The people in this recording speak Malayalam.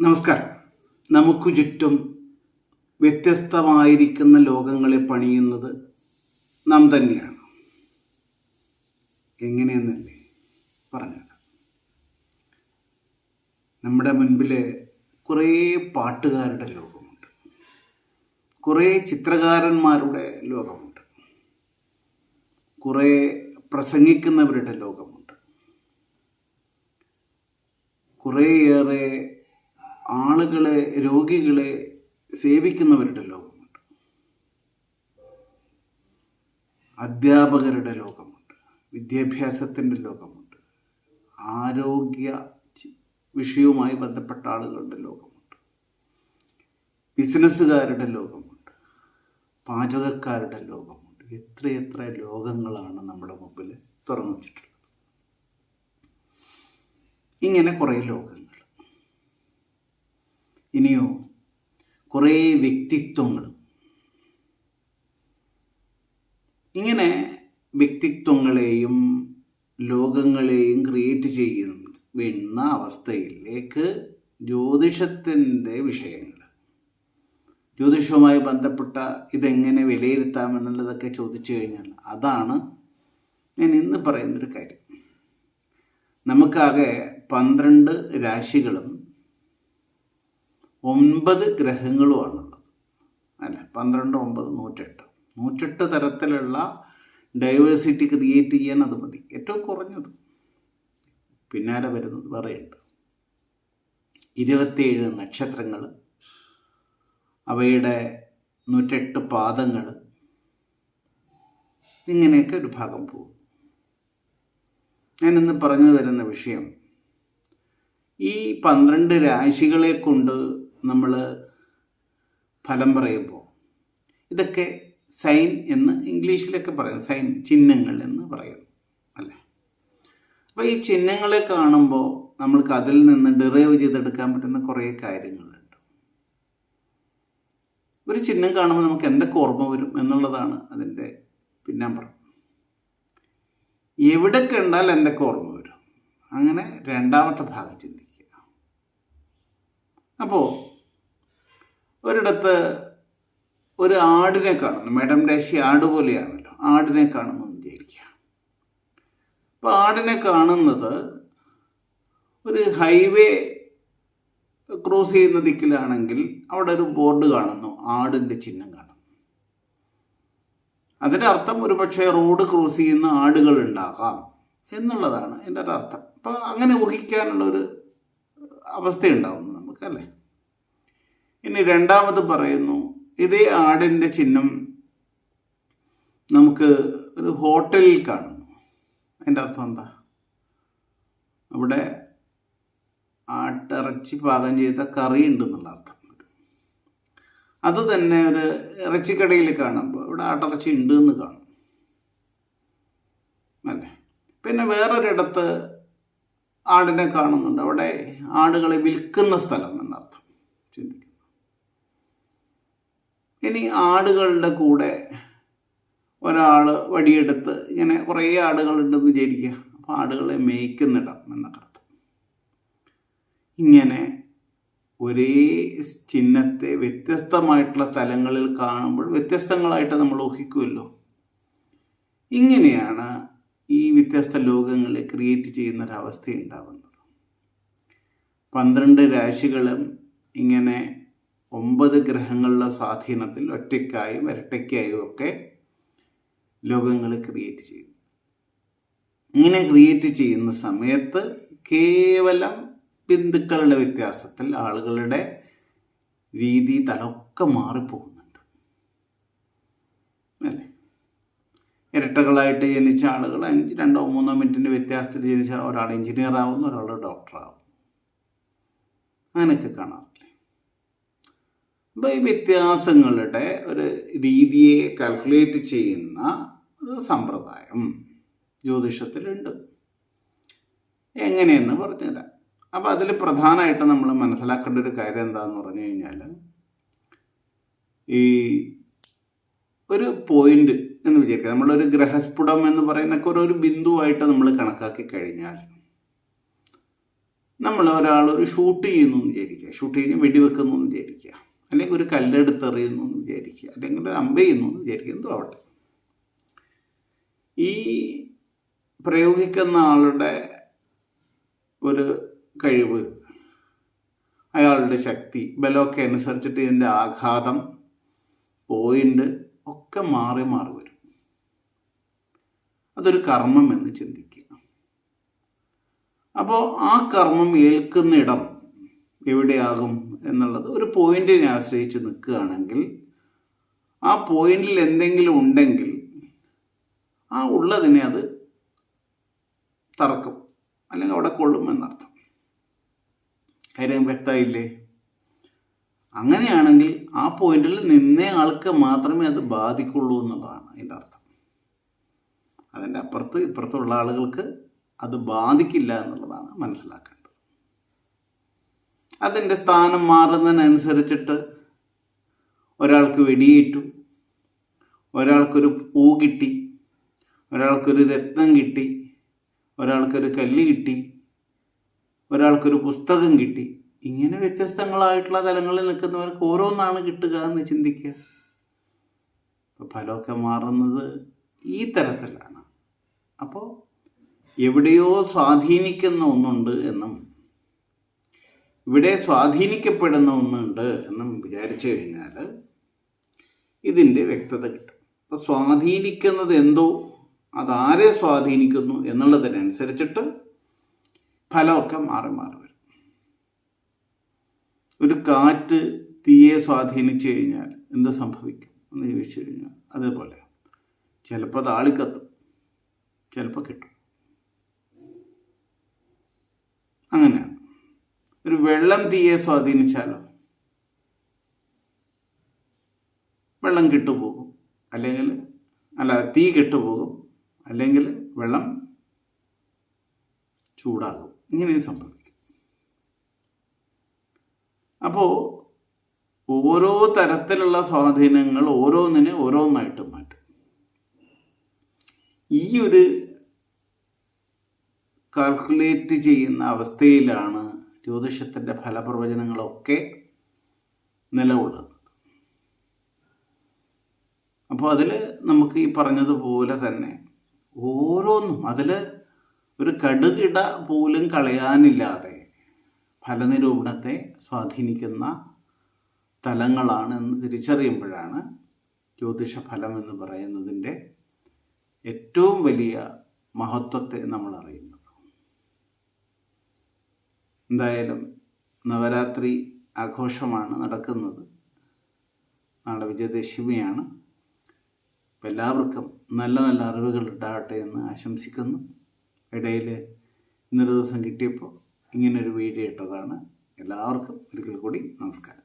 നമസ്കാരം. നമുക്ക് ചുറ്റും വ്യത്യസ്തമായിരിക്കുന്ന ലോകങ്ങളെ പണിയുന്നത് നാം തന്നെയാണ്. എങ്ങനെയെന്നല്ലേ പറഞ്ഞത് നമ്മുടെ മുൻപിൽ കുറേ പാട്ടുകാരുടെ ലോകമുണ്ട്. കുറേ ചിത്രകാരന്മാരുടെ ലോകമുണ്ട്. കുറേ പ്രസംഗിക്കുന്നവരുടെ ലോകമുണ്ട്. കുറേയേറെ ആളുകളെ രോഗികളെ സേവിക്കുന്നവരുടെ ലോകമുണ്ട്. അധ്യാപകരുടെ ലോകമുണ്ട്. വിദ്യാഭ്യാസത്തിന്റെ ലോകമുണ്ട്. ആരോഗ്യ വിഷയവുമായി ബന്ധപ്പെട്ട ആളുകളുടെ ലോകമുണ്ട്. ബിസിനസ്സുകാരുടെ ലോകമുണ്ട്. പാചകക്കാരുടെ ലോകമുണ്ട്. എത്രയെത്ര ലോകങ്ങളാണ് നമ്മുടെ മുമ്പിൽ തുറന്നു വച്ചിട്ടുള്ളത്. ഇങ്ങനെ കുറേ ലോകങ്ങൾ ഇനിയോ കുറേ വ്യക്തിത്വങ്ങൾ. ഇങ്ങനെ വ്യക്തിത്വങ്ങളെയും ലോകങ്ങളെയും ക്രിയേറ്റ് ചെയ്യുന്ന അവസ്ഥയിലേക്ക് ജ്യോതിഷത്തിന്റെ വിഷയങ്ങൾ. ജ്യോതിഷവുമായി ബന്ധപ്പെട്ട ഇതെങ്ങനെ വിലയിരുത്താം എന്നുള്ളതൊക്കെ ചോദിച്ചു കഴിഞ്ഞാൽ അതാണ് ഞാൻ ഇന്ന് പറയുന്നൊരു കാര്യം. നമുക്കാകെ പന്ത്രണ്ട് രാശികളും ഒൻപത് ഗ്രഹങ്ങളുമാണുള്ളത് അല്ല? പന്ത്രണ്ട് ഒമ്പത് നൂറ്റെട്ട്. നൂറ്റെട്ട് തരത്തിലുള്ള ഡൈവേഴ്സിറ്റി ക്രിയേറ്റ് ചെയ്യാൻ അത് മതി. ഏറ്റവും കുറഞ്ഞത്. പിന്നാലെ വരുന്നത് വേറെയുണ്ട്. ഇരുപത്തിയേഴ് നക്ഷത്രങ്ങൾ അവയുടെ നൂറ്റെട്ട് പാദങ്ങൾ ഇങ്ങനെയൊക്കെ ഒരു ഭാഗം പോകും. ഞാനിന്ന് പറഞ്ഞു വരുന്ന വിഷയം ഈ പന്ത്രണ്ട് രാശികളെ കൊണ്ട് നമ്മൾ ഫലം പറയുമ്പോൾ ഇതൊക്കെ സൈൻ എന്ന് ഇംഗ്ലീഷിലൊക്കെ പറയും. സൈൻ ചിഹ്നങ്ങൾ എന്ന് പറയുന്നു അല്ലേ? അപ്പോൾ ഈ ചിഹ്നങ്ങളെ കാണുമ്പോൾ നമ്മൾക്ക് അതിൽ നിന്ന് ഡിറൈവ് ചെയ്തെടുക്കാൻ പറ്റുന്ന കുറേ കാര്യങ്ങളുണ്ട്. ഒരു ചിഹ്നം കാണുമ്പോൾ നമുക്ക് എന്തൊക്കെ ഓർമ്മ വരും എന്നുള്ളതാണ് അതിന്റെ പിന്നാമ്പറം. എവിടെ കണ്ടാൽ എന്തൊക്കെ ഓർമ്മ വരും? അങ്ങനെ രണ്ടാമത്തെ ഭാഗം ചിന്തിക്കുക. അപ്പോൾ ഒരിടത്ത് ഒരു ആടിനെ കാണുന്നു. മേഡം ഡേശി ആട് പോലെയാണല്ലോ. ആടിനെ കാണുന്നു വിചാരിക്കുക. അപ്പോൾ ആടിനെ കാണുന്നത് ഒരു ഹൈവേ ക്രോസ് ചെയ്യുന്ന ദിക്കിലാണെങ്കിൽ അവിടെ ഒരു ബോർഡ് കാണുന്നു. ആടിന്റെ ചിഹ്നം കാണുന്നു. അതിന്റെ അർത്ഥം ഒരു പക്ഷേ റോഡ് ക്രോസ് ചെയ്യുന്ന ആടുകൾ ഉണ്ടാകാം എന്നുള്ളതാണ്. എന്റെ ഒരു അർത്ഥം അപ്പോൾ അങ്ങനെ ഊഹിക്കാനുള്ള ഒരു അവസ്ഥയുണ്ടാവുന്നു. നമുക്കല്ലേ ഇനി രണ്ടാമത് പറയുന്നു ഇതേ ആടിന്റെ ചിഹ്നം നമുക്ക് ഒരു ഹോട്ടലിൽ കാണുന്നു. അതിന്റെ അർത്ഥം എന്താ? അവിടെ ആട്ടിറച്ചി പാകം ചെയ്ത കറി ഉണ്ട് എന്നുള്ള അർത്ഥം. അത് തന്നെ ഒരു ഇറച്ചിക്കടയിൽ കാണുമ്പോൾ ഇവിടെ ആട്ടിറച്ചി ഉണ്ട് എന്ന് കാണും. അല്ലേ? പിന്നെ വേറൊരിടത്ത് ആടിനെ കാണുന്നുണ്ട്. അവിടെ ആടുകളെ വിൽക്കുന്ന സ്ഥലം എന്നർത്ഥം. ചിന്തിക്കുന്നു. ഇനി ആടുകളുടെ കൂടെ ഒരാൾ വടിയെടുത്ത് ഇങ്ങനെ കുറേ ആടുകളുണ്ടെന്ന് വിചാരിക്കുക. അപ്പോൾ ആടുകളെ മേയ്ക്കുന്നിടം എന്നൊക്കെ അർത്ഥം ഇങ്ങനെ ഒരേ ചിഹ്നത്തെ വ്യത്യസ്തമായിട്ടുള്ള തലങ്ങളിൽ കാണുമ്പോൾ വ്യത്യസ്തങ്ങളായിട്ട് നമ്മൾ ഊഹിക്കുമല്ലോ. ഇങ്ങനെയാണ് ഈ വ്യത്യസ്ത ലോകങ്ങളെ ക്രിയേറ്റ് ചെയ്യുന്ന ഒരവസ്ഥ ഉണ്ടാവുന്നത് പന്ത്രണ്ട് രാശികളും ഇങ്ങനെ ഒമ്പത് ഗ്രഹങ്ങളുടെ സ്വാധീനത്തിൽ ഒറ്റയ്ക്കായും ഇരട്ടയ്ക്കായും ഒക്കെ ലോകങ്ങൾ ക്രിയേറ്റ് ചെയ്യും ഇങ്ങനെ ക്രിയേറ്റ് ചെയ്യുന്ന സമയത്ത് കേവലം ബിന്ദുക്കളുടെ വ്യത്യാസത്തിൽ ആളുകളുടെ രീതി തലൊക്കെ മാറിപ്പോകുന്നുണ്ട് അല്ലേ ഇരട്ടകളായിട്ട് ജനിച്ച ആളുകൾ അഞ്ച് രണ്ടോ മൂന്നോ മിനിറ്റിന്റെ വ്യത്യാസത്തിൽ ജനിച്ച ഒരാൾ എഞ്ചിനീയർ ആവുന്നു ഒരാൾ ആവും അങ്ങനെയൊക്കെ കാണാറില്ലേ അപ്പോൾ ഈ വ്യത്യാസങ്ങളുടെ ഒരു രീതിയെ കാൽക്കുലേറ്റ് ചെയ്യുന്ന ഒരു സമ്പ്രദായം ജ്യോതിഷത്തിലുണ്ട്. എങ്ങനെയെന്ന് പറഞ്ഞുതരാം. അപ്പോൾ അതിൽ പ്രധാനമായിട്ട് നമ്മൾ മനസ്സിലാക്കേണ്ട ഒരു കാര്യം എന്താണെന്ന് പറഞ്ഞു കഴിഞ്ഞാൽ ഈ ഒരു പോയിന്റ് എന്ന് വിചാരിക്കുക. നമ്മളൊരു ഗ്രഹസ്ഫുടം എന്ന് പറയുന്നൊക്കെ ഒരു ബിന്ദുവായിട്ട് നമ്മൾ കണക്കാക്കി കഴിഞ്ഞാൽ നമ്മൾ ഒരാൾ ഒരു ഷൂട്ട് ചെയ്യുന്നു എന്ന് വിചാരിക്കുക. ഷൂട്ട് കഴിഞ്ഞ് വെടിവെക്കുന്നു എന്ന് വിചാരിക്കുക. അല്ലെങ്കിൽ ഒരു കല്ലെടുത്തെറിയുന്നു എന്ന് വിചാരിക്കുക. അല്ലെങ്കിൽ ഒരു അമ്പ ചെയ്യുന്നു എന്ന് വിചാരിക്കുക. എന്തോ ആവട്ടെ. ഈ പ്രയോഗിക്കുന്ന ആളുടെ ഒരു കഴിവ് അയാളുടെ ശക്തി ബലമൊക്കെ അനുസരിച്ചിട്ട് ഇതിന്റെ ആഘാതം പോയിന്റ് ഒക്കെ മാറി മാറി വരും. അതൊരു കർമ്മം എന്ന് ചിന്തിക്കുക. അപ്പോൾ ആ കർമ്മം ഏൽക്കുന്നിടം എവിടെയാകും എന്നുള്ളത് ഒരു പോയിന്റിനെ ആശ്രയിച്ച് നിൽക്കുകയാണെങ്കിൽ ആ പോയിന്റിൽ എന്തെങ്കിലും ഉണ്ടെങ്കിൽ ആ ഉള്ളതിനെ അത് തറക്കും. അല്ലെങ്കിൽ അവിടെ കൊള്ളും എന്നർത്ഥം. കാര്യം വ്യക്തമായില്ലേ? അങ്ങനെയാണെങ്കിൽ ആ പോയിന്റിൽ നിന്നേ ആൾക്ക് മാത്രമേ അത് ബാധിക്കുള്ളൂ എന്നുള്ളതാണ് അതിന്റെ അർത്ഥം. അതിന്റെ അപ്പുറത്ത് ഇപ്പുറത്തുള്ള ആളുകൾക്ക് അത് ബാധിക്കില്ല എന്നുള്ളതാണ് മനസ്സിലാക്കേണ്ടത്. അതിന്റെ സ്ഥാനം മാറുന്നതിനനുസരിച്ചിട്ട് ഒരാൾക്ക് വെടിയേറ്റു ഒരാൾക്കൊരു പൂ കിട്ടി ഒരാൾക്കൊരു രത്നം കിട്ടി ഒരാൾക്കൊരു കല്ല് കിട്ടി ഒരാൾക്കൊരു പുസ്തകം കിട്ടി ഇങ്ങനെ വ്യത്യസ്തങ്ങളായിട്ടുള്ള തലങ്ങളിൽ നിൽക്കുന്നവർക്ക് ഓരോന്നാണ് കിട്ടുക എന്ന് ചിന്തിക്കുക. ഫലമൊക്കെ മാറുന്നത് ഈ തരത്തിലാണ്. അപ്പോൾ എവിടെയോ സ്വാധീനിക്കുന്ന ഒന്നുണ്ട് എന്നും ഇവിടെ സ്വാധീനിക്കപ്പെടുന്ന ഒന്നുണ്ട് എന്നും വിചാരിച്ചു കഴിഞ്ഞാൽ ഇതിന്റെ വ്യക്തത കിട്ടും. അപ്പോൾ സ്വാധീനിക്കുന്നത് എന്തോ അതാരെ സ്വാധീനിക്കുന്നു എന്നുള്ളതിനനുസരിച്ചിട്ട് ഫലമൊക്കെ മാറി മാറി വരും. ഒരു കാറ്റ് തീയെ സ്വാധീനിച്ചു കഴിഞ്ഞാൽ എന്ത് സംഭവിക്കും? എന്ന് ചോദിച്ചു കഴിഞ്ഞാൽ അതേപോലെ. ചിലപ്പോൾ താളിക്കത്തും ചിലപ്പോൾ കിട്ടും. അങ്ങനെ. ഒരു വെള്ളം തീയെ സ്വാധീനിച്ചാലോ? വെള്ളം കിട്ടുപോകും. അല്ലെങ്കിൽ അല്ല തീ കെട്ടുപോകും. അല്ലെങ്കിൽ വെള്ളം ചൂടാകും. ഇങ്ങനെ സംഭവിക്കും അപ്പോൾ ഓരോ തരത്തിലുള്ള സ്വാധീനങ്ങൾ ഓരോന്നിനെ ഓരോന്നായിട്ട് മാറ്റും. ഈ ഒരു കാൽക്കുലേറ്റ് ചെയ്യുന്ന അവസ്ഥയിലാണ് ജ്യോതിഷത്തിന്റെ ഫലപ്രവചനങ്ങളൊക്കെ നിലകൊള്ളുന്നത്. അപ്പോൾ അതിൽ നമുക്ക് ഈ പറഞ്ഞതുപോലെ തന്നെ ഓരോന്നും അതിൽ ഒരു കടുകിട പോലും കളയാനില്ലാതെ ഫലനിരൂപണത്തെ സ്വാധീനിക്കുന്ന തലങ്ങളാണ് എന്ന് തിരിച്ചറിയുമ്പോഴാണ് ജ്യോതിഷ ഫലം എന്ന് പറയുന്നതിന്റെ ഏറ്റവും വലിയ മഹത്വത്തെ നമ്മൾ അറിയുന്നത് എന്തായാലും നവരാത്രി ആഘോഷമാണ് നടക്കുന്നത്. നാളെ വിജയദശമിയാണ്. എല്ലാവർക്കും നല്ല നല്ല അറിവുകൾ ഉണ്ടാകട്ടെ എന്ന് ആശംസിക്കുന്നു. ഇടയിൽ ഇന്നൊരു ദിവസം കിട്ടിയപ്പോൾ ഇങ്ങനൊരു വീഡിയോ ഇട്ടതാണ്. എല്ലാവർക്കും ഒരിക്കൽ കൂടി നമസ്കാരം.